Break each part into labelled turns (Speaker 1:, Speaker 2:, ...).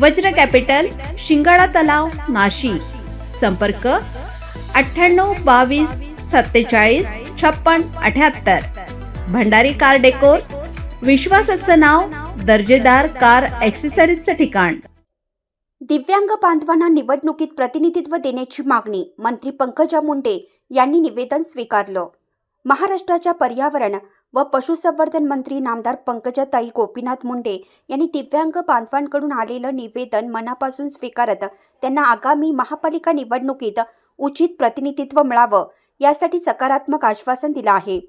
Speaker 1: वज्र capital शिंगाडा तलाव नाशिक. संपर्क अठ्ठ्याण्णव बावीस सत्तेचाळीस छप्पन अठ्याहत्तर. भंडारी कार डेकोर्स विश्वासाचं नाव दर्जेदार कार ॲक्सेसरीजचं ठिकाण.
Speaker 2: दिव्यांग बांधवांना निवडणुकीत प्रतिनिधित्व देण्याची मागणी मंत्री पंकजा मुंडे यांनी निवेदन स्वीकारलं. महाराष्ट्राच्या पर्यावरण व पशुसंवर्धन मंत्री नामदार पंकजाताई गोपीनाथ मुंडे यांनी दिव्यांग बांधवांकडून आलेलं निवेदन मनापासून स्वीकारत त्यांना आगामी महापालिका निवडणुकीत उचित प्रतिनिधित्व मिळावं यासाठी सकारात्मक आश्वासन दिलं आहे.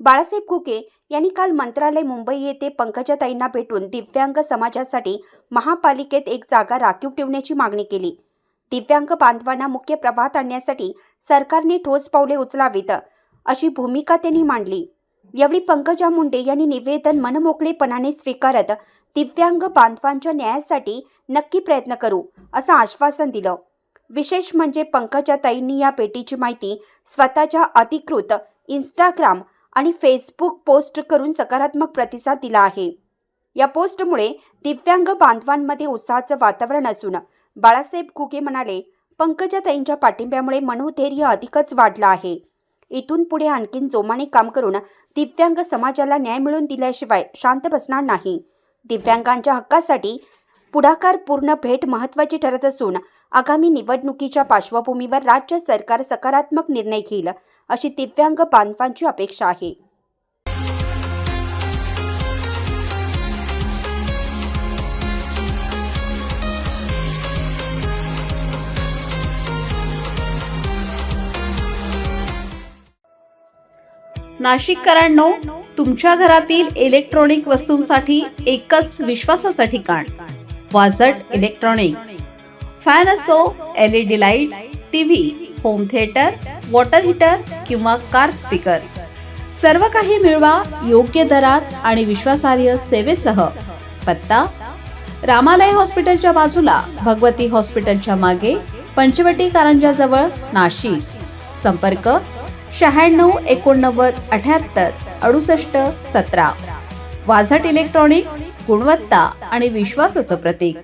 Speaker 2: बाळासाहेब कुके यांनी काल मंत्रालय मुंबई येथे पंकजाताईंना भेटून दिव्यांग समाजासाठी महापालिकेत एक जागा राखीव ठेवण्याची मागणी केली. दिव्यांग बांधवांना मुख्य प्रवाहात आणण्यासाठी सरकारने ठोस पावले उचलावीत अशी भूमिका त्यांनी मांडली. यावेळी पंकजा मुंडे यांनी निवेदन मनमोकळेपणाने स्वीकारत दिव्यांग बांधवांच्या न्यायासाठी नक्की प्रयत्न करू असं आश्वासन दिलं. विशेष म्हणजे पंकजाताईंनी या भेटीची माहिती स्वतःच्या अधिकृत इंस्टाग्राम आणि फेसबुक पोस्ट करून सकारात्मक प्रतिसाद दिला आहे. या पोस्टमुळे दिव्यांग बांधवांमध्ये उत्साहाचं वातावरण असून बाळासाहेब कुके म्हणाले पंकजाताईंच्या पाठिंब्यामुळे मनोधैर्य अधिकच वाढलं आहे. इथून पुढे आणखीन जोमाने काम करून दिव्यांग समाजाला न्याय मिळवून दिल्याशिवाय शांत बसणार नाही. दिव्यांगांच्या हक्कासाठी पुढाकारपूर्ण भेट महत्त्वाची ठरत असून आगामी निवडणुकीच्या पार्श्वभूमीवर राज्य सरकार सकारात्मक निर्णय घेईल अशी दिव्यांग बांधवांची अपेक्षा आहे.
Speaker 1: नाशिककरांनो तुमच्या घरातील इलेक्ट्रॉनिक वस्तूंसाठी एकच विश्वासाचं ठिकाण वाजट इलेक्ट्रॉनिक्स फॅन असो L E D lights TV home theatre water heater किंवा कार स्पीकर सर्व काही मिळवा योग्य दरात आणि विश्वासार्ह सेवेसह. पत्ता? रामालय हॉस्पिटलच्या बाजूला भगवती हॉस्पिटलच्या मागे पंचवटी कारंजाजवळ नाशिक. संपर्क शहाण्णव एकोणनव्वद अठ्याहत्तर अडुसष्ट सतरा. वाझट इलेक्ट्रॉनिक्स गुणवत्ता आणि विश्वासाचं प्रतीक.